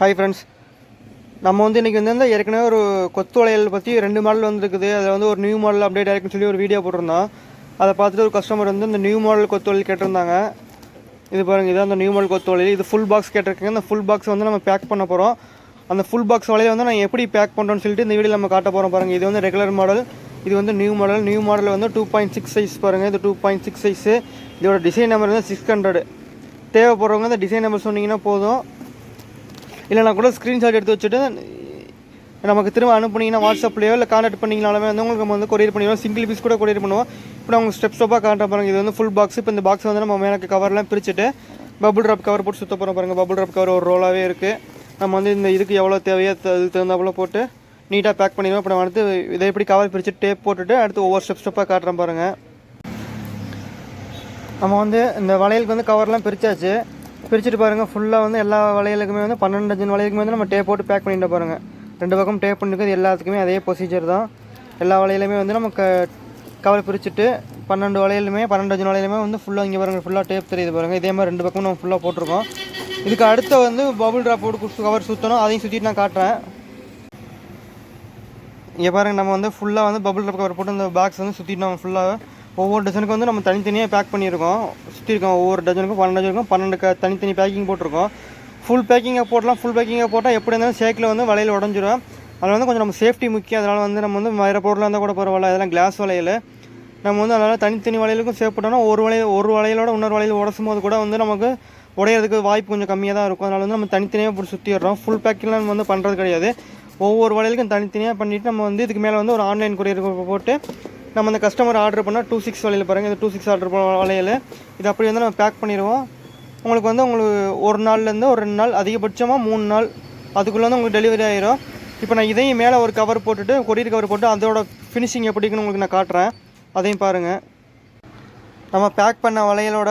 Hi friends நம்ம வந்து இன்றைக்கி வந்து இந்த ஏற்கனவே ஒரு கொத்து வளையல் பற்றி ரெண்டு மாடல் வந்துருக்குது. அதில் வந்து ஒரு நியூ மாடல் அப்டேட் ஆயிருக்குன்னு சொல்லி ஒரு வீடியோ போட்டிருந்தோம். அதை பார்த்துட்டு ஒரு கஸ்டமர் வந்து இந்த நியூ மாடல் கொத்து வளையல் கேட்டிருந்தாங்க. இது பாருங்கள் இதான் அந்த நியூ மாடல் கொத்து வளையல். இது ஃபுல் பாக்ஸ் கேட்டிருக்கேங்க. அந்த ஃபுல் பாக்ஸ் வந்து நம்ம பேக் பண்ண போகிறோம் அந்த ஃபுல் பாக்ஸ் வளையல் வந்து நான் எப்படி பேக் பண்ணுறோன்னு சொல்லிட்டு இந்த வீடியோ நம்ம காட்ட போகிறோம் பாருங்கள் இது வந்து ரெகுலர் மாடல் இது வந்து நியூ மாடல் நியூ மாடல் வந்து டூ பாயிண்ட் சிக்ஸ் சைஸ் பாருங்கள் இது டூ பாயிண்ட் சிக்ஸ் சைஸு இதோட டிசைன் நம்பர் வந்து சிக்ஸ் ஹண்ட்ரட் தேவைப்படுறவங்க இந்த டிசைன் நம்பர் சொன்னீங்கன்னா போதும். இல்லைனா கூட ஸ்க்ரீன்ஷாட் எடுத்து வச்சுட்டு நமக்கு திரும்ப அனுப்புனீங்கன்னா வாட்ஸ்அப்லேயோ இல்லை கான்டாக்ட் பண்ணிங்கனாலுமே வந்து உங்களுக்கு நம்ம வந்து கொரியர் பண்ணிடுவோம். சிங்கிள் பீஸ் கூட கொரியர் பண்ணுவோம். இப்போ நான் ஸ்டெப் ஸ்டெப்பாக காட்ட பாருங்க. இது வந்து ஃபுல் பாக்ஸ் இப்போ இந்த பாக்ஸ் வந்து நம்ம மேலே கவர்லாம் பிரிச்சுட்டு பபுள் ட்ராப் கவர் போட்டு சுத்த போகிறோம் பாருங்கள் பபுள் ட்ராப் கவர் ஒரு ரோலாகவே இருக்குது நம்ம வந்து இந்த இதுக்கு எவ்வளோ தேவையோ அது அதுக்கு தகுந்தாப்புல போட்டு நீட்டாக பேக் பண்ணிடுவோம். இப்போ நம்ம அடுத்து இதை எப்படி கவர் பிரித்து டேப் போட்டுட்டு அடுத்து ஒவ்வொரு ஸ்டெப் ஸ்டெப்பாக காட்டுறேன் பாருங்கள் நம்ம வந்து இந்த வளையலுக்கு வந்து கவர்லாம் பிரித்தாச்சு பிரிச்சுட்டு பாருங்கள் ஃபுல்லாக வந்து எல்லா வளையலுக்குமே வந்து பன்னெண்டு டஜன் வளையலுக்குமே வந்து நம்ம டேப் போட்டு பேக் பண்ணிட்டு பாருங்கள் ரெண்டு பக்கம் டேப் பண்ணிருக்கிறது எல்லாத்துக்குமே அதே ப்ரொசீஜர் தான். எல்லா வளையலுமே வந்து நம்ம க கவர் பிரிச்சுட்டு பன்னெண்டு வளையலுமே பன்னெண்டு டஜன் வளையலுமே வந்து ஃபுல்லாக இங்கே பாருங்கள் ஃபுல்லாக டேப் தெரியுது பாருங்கள் இதே மாதிரி ரெண்டு பக்கம் நம்ம ஃபுல்லாக போட்டிருக்கோம். இதுக்கு அடுத்த வந்து பபுள் ட்ராப் போட்டு கவர் சுற்றணும் அதையும் சுற்றிட்டு நான் காட்டுறேன். இங்கே பாருங்கள் நம்ம வந்து ஃபுல்லாக வந்து பபுள் ட்ராப் கவர் போட்டு அந்த பாக்ஸ் வந்து சுற்றிட்டு நம்ம ஃபுல்லாக ஒவ்வொரு டஜனுக்கும் வந்து நம்ம தனித்தனியாக பேக் பண்ணியிருக்கோம். சுற்றிருக்கோம் ஒவ்வொரு டஜனுக்கும் பன்னெண்டு டஜனுக்கும் பன்னெண்டு க தனித்தனி பேக்கிங் போட்டிருக்கோம். ஃபுல் பேக்கிங்காக போடலாம். ஃபுல் பேக்கிங்காக போட்டால் எப்படி இருந்தாலும் சேக்கில் வந்து வளையல் உடஞ்சிரும். அதில் வந்து கொஞ்சம் நம்ம சேஃப்டி முக்கியம். அதனால் வந்து நம்ம வந்து வேறு பொருளாக இருந்தால் கூட பரவாயில்ல. அதெல்லாம் கிளாஸ் வலையில். நம்ம வந்து அதனால் தனித்தனி வலையிலுக்கும் சேவ் பண்ணோம்னா ஒரு வலையில் ஒரு வலையிலோட இன்னொரு வலையில் உடசும் போது கூட வந்து நமக்கு உடையிறதுக்கு வாய்ப்பு கொஞ்சம் கம்மியாக தான் இருக்கும். அதனால் வந்து நம்ம தனித்தனியாக போட்டு சுற்றிடுறோம் ஃபுல் பேக்கிங்லாம் நம்ம வந்து பண்ணுறது கிடையாது. ஒவ்வொரு வலையிலுக்கும் தனித்தனியாக பண்ணிவிட்டு நம்ம வந்து இதுக்கு மேலே வந்து ஒரு ஆன்லைன் கொரியர் போட்டு நம்ம அந்த கஸ்டமர் ஆர்டர் பண்ணால் டூ சிக்ஸ் வலையில் பாருங்கள் இந்த டூ சிக்ஸ் ஆர்டர் பண்ண வலையில் இது அப்படி வந்து நம்ம பேக் பண்ணிடுவோம். உங்களுக்கு வந்து உங்களுக்கு ஒரு நாள்லேருந்து ஒரு ரெண்டு நாள் அதிகபட்சமாக மூணு நாள் அதுக்குள்ளே வந்து உங்களுக்கு டெலிவரி ஆகிரும் இப்போ நான் இதையும் மேலே ஒரு கவர் போட்டுட்டு கொரியர் கவர் போட்டு அதோட ஃபினிஷிங் எப்படின்னு உங்களுக்கு நான் காட்டுறேன். அதையும் பாருங்கள் நம்ம பேக் பண்ண வளையலோட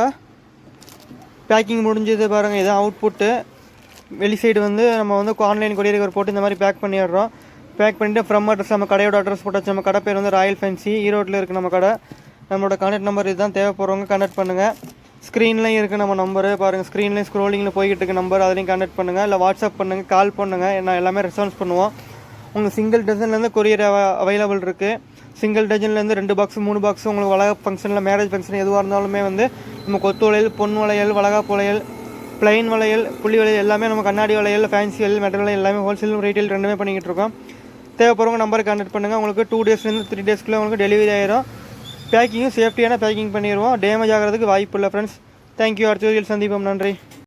பேக்கிங் முடிஞ்சது பாருங்கள் இதான் அவுட்புட்டு வெளி சைடு வந்து நம்ம வந்து ஆன்லைன் கொரியர் கவர் போட்டு இந்த மாதிரி பேக் பண்ணிடுறோம். பேக் பண்ணிவிட்டு ஃப்ரம் அட்ரஸ் நம்ம கடையோட அட்ரஸ் போட்டாச்சு நம்ம கடை பேர் வந்து ராயல் ஃபேன்சி ஈரோட்டில் இருக்குது நம்ம கடை. நம்மளோட கான்டாக்ட் நம்பர் இதுதான். தேவைப்படுறவங்க கான்டாக்ட் பண்ணுங்கள் ஸ்க்ரீன்லேயும் இருக்குது நம்ம நம்பரு பாருங்கள் ஸ்க்ரீன்லேயும் ஸ்க்ரோலிங்கில் போய்கிட்டு இருக்க நம்பர் அதுலேயும் கான்டாக்ட் பண்ணுங்கள் இல்லை வாட்ஸ்அப் பண்ணுங்கள் கால் பண்ணுங்கள் நான் எல்லாமே ரெஸ்பான்ஸ் பண்ணுவோம். உங்கள் சிங்கிள் டசன்லேருந்து கொரியர் அவைலபிள் இருக்குது சிங்கிள் டஜன்லேருந்து ரெண்டு பாக்ஸ் மூணு பாக்ஸ் உங்களுக்கு வளக ஃபங்க்ஷனில் மேரேஜ் ஃபங்க்ஷன் எதுவாக இருந்தாலுமே வந்து நம்ம கொத்து வளையல் பொன் வளையல் வளகாப்பு வளையல் பிளைன் வளையல் புள்ளி வளையல் எல்லாமே நம்ம கண்ணாடி வளையல் ஃபேன்சி வளையல் மெட்டல் வளையல் எல்லாமே ஹோல்சேல் ரீட்டைல் ரெண்டுமே பண்ணிக்கிட்டு இருக்கோம். தேவைப்படுறவங்க நம்பருக்கு கான்டெக்ட் பண்ணுங்கள் உங்களுக்கு டூ டேஸ்லேருந்து த்ரீ டேஸ்க்குள்ளே உங்களுக்கு டெலிவரி ஆயிரும். பேக்கிங்கும் சேஃப்டியான பேக்கிங் பண்ணிடுவோம். டேமேஜ் ஆகிறதுக்கு வாய்ப்பு இல்லை ஃப்ரெண்ட்ஸ் தேங்க்யூ அடுத்த வீடியோவில் சந்திப்போம். நன்றி.